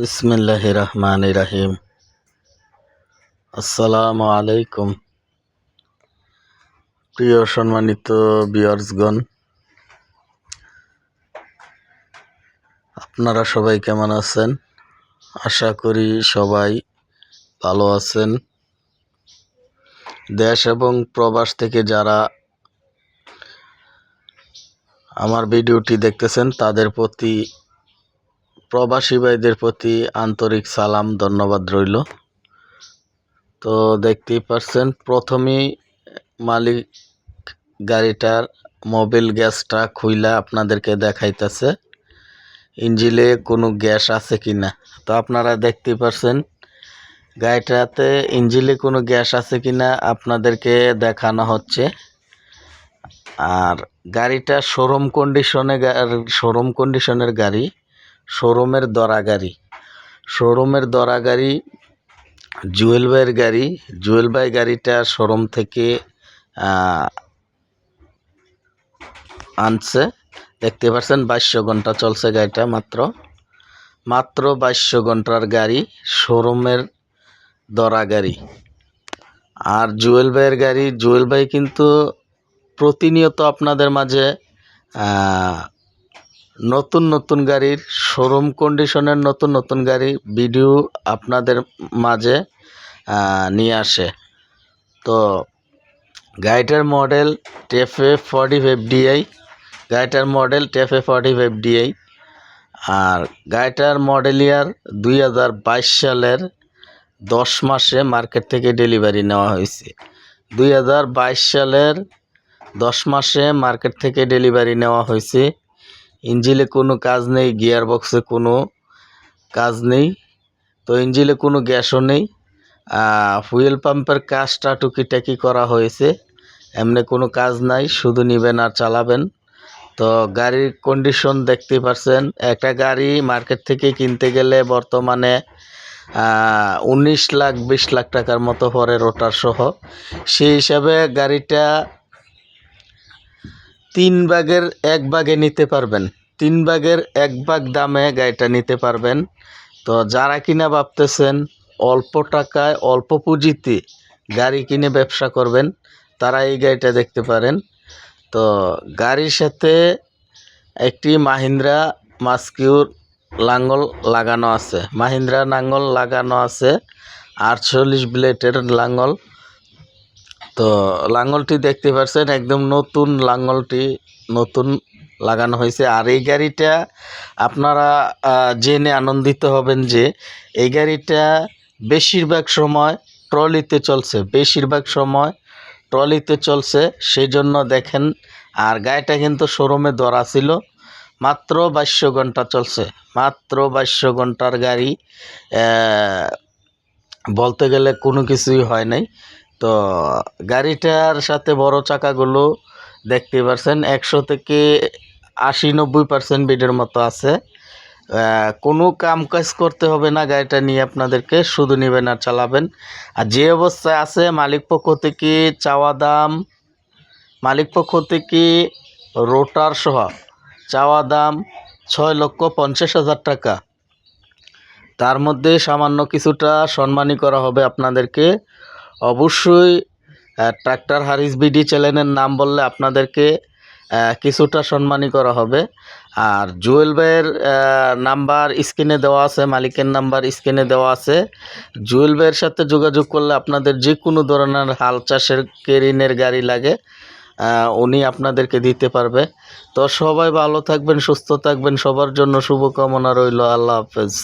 বিসমিল্লাহ রহমান রাহিম আসসালামু আলাইকুম প্রিয় সম্মানিত বিয়ার্সগণ আপনারা সবাই কেমন আছেন? আশা করি সবাই ভালো আছেন। দেশ এবং প্রবাস থেকে যারা আমার ভিডিওটি দেখতেছেন, তাদের প্রতি প্রবাসী ভাইদের প্রতি আন্তরিক সালাম, ধন্যবাদ রইল। তো দেখতেই পারছেন প্রথমেই মালিক গাড়িটার মোবিল গ্যাসটা খুইলা আপনাদেরকে দেখাইতেছে। ইঞ্জিলে কোনো গ্যাস আছে কি না? তো আপনারা দেখতেই পারছেন, গাড়িটাতে ইঞ্জিলে কোনো গ্যাস আছে কি না আপনাদেরকে দেখানো হচ্ছে। আর গাড়িটা শোরুম কন্ডিশনে শোরুম কন্ডিশনের গাড়ি। শোরুমের দরা গাড়ি। শোরুমের দরা গাড়ি, জুয়েল ভাইয়ের গাড়ি। জুয়েল ভাই গাড়িটা শোরুম থেকে আনছে। দেখতে পাচ্ছেন বাইশশো ঘণ্টা চলছে গাড়িটা মাত্র। মাত্র বাইশশো ঘণ্টার গাড়ি, শোরুমের দরা গাড়ি। আর জুয়েল ভাইয়ের গাড়ি, জুয়েল ভাই কিন্তু প্রতিনিয়ত আপনাদের মাঝে নতুন নতুন গাড়ির শোরুম কন্ডিশনের নতুন নতুন গাড়ি ভিডিও আপনাদের মাঝে নিয়ে আসে। তো, গাড়িটার model TAFE forty five D গাড়িটার model TAFE forty five D I গাড়িটার মডেল ইয়ার দুই হাজার বাইশ সালের দশ মাসে মার্কেট থেকে ডেলিভারি নেওয়া হয়েছে। দুই হাজার বাইশ সালের দশ মাসে মার্কেট থেকে ডেলিভারি নেওয়া হয়েছে ইঞ্জিলে কোনো কাজ নেই গিয়ার বক্সে কোনো কাজ নেই, তো ইঞ্জিলে কোনো গ্যাসও নেই। ফুয়েল পাম্পের কাজটা টুকিটাকি করা হয়েছে। এমনি কোনো কাজ নাই, শুধু নেবেন আর চালাবেন। তো গাড়ির কন্ডিশন দেখতে পাচ্ছেন একটা গাড়ি মার্কেট থেকে কিনতে গেলে বর্তমানে উনিশ লাখ, বিশ লাখ টাকার মতো পরে রোটার সহ। সেই হিসাবে গাড়িটা তিন ভাগের এক ভাগে নিতে পারবেন। তিন ভাগের এক ভাগ দামে গাড়িটা নিতে পারবেন। তো যারা কিনা ভাবতেছেন অল্প টাকায়, অল্প পুঁজিতে গাড়ি কিনে ব্যবসা করবেন, তারা এই গাড়িটা দেখতে পারেন। তো গাড়ির সাথে একটি মাহিন্দ্রা মাস্কিউর লাঙ্গল লাগানো আছে। মাহিন্দ্রা লাঙ্গল লাগানো আছে, আটচল্লিশ ব্লেটের লাঙ্গল। তো লাঙ্গলটি দেখতে পাচ্ছেন একদম নতুন লাঙ্গলটি, নতুন লাগানো হয়েছে। আর এই গাড়িটা আপনারা জেনে আনন্দিত হবেন যে এই গাড়িটা বেশিরভাগ সময় ট্রলিতে চলছে। বেশিরভাগ সময় ট্রলিতে চলছে সেই জন্য দেখেন, আর গাড়িটা কিন্তু শোরুমে ধরা ছিল। মাত্র বাইশশো ঘণ্টা চলছে। মাত্র বাইশশো ঘণ্টার গাড়ি বলতে গেলে কোনো কিছুই হয় নাই। তো গাড়িটার সাথে বড় চাকাগুলো দেখতে পারছেন। একশো থেকে আশি নব্বই পার্সেন্ট বেডের মতো আছে। কোনো কাম কাজ করতে হবে না, গাড়িটা নিয়ে আপনাদেরকে শুধু নেবেন আর চালাবেন। আর যে অবস্থায় আছে, মালিক পক্ষ থেকে চাওয়া দাম, মালিক পক্ষ থেকে রোটার সহ চাওয়া দাম ছয় লক্ষ পঞ্চাশ হাজার টাকা। তার মধ্যে সামান্য কিছুটা সম্মানী করা হবে আপনাদেরকে। অবশ্যই ট্রাক্টর হারিস বিডি চ্যানেলের নাম বললে আপনাদেরকে কিছুটা সম্মানী করা হবে। আর জুয়েল ভাইয়ের নাম্বার স্ক্রিনে দেওয়া আছে, মালিকের নাম্বার স্ক্রিনে দেওয়া আছে। জুয়েল ভাইয়ের সাথে যোগাযোগ করলে আপনাদের যে কোনো ধরনের হাল চাষের কেরিনের গাড়ি লাগে উনি আপনাদেরকে দিতে পারবে। তো সবাই ভালো থাকবেন, সুস্থ থাকবেন, সবার জন্য শুভকামনা রইল। আল্লাহ হাফেজ।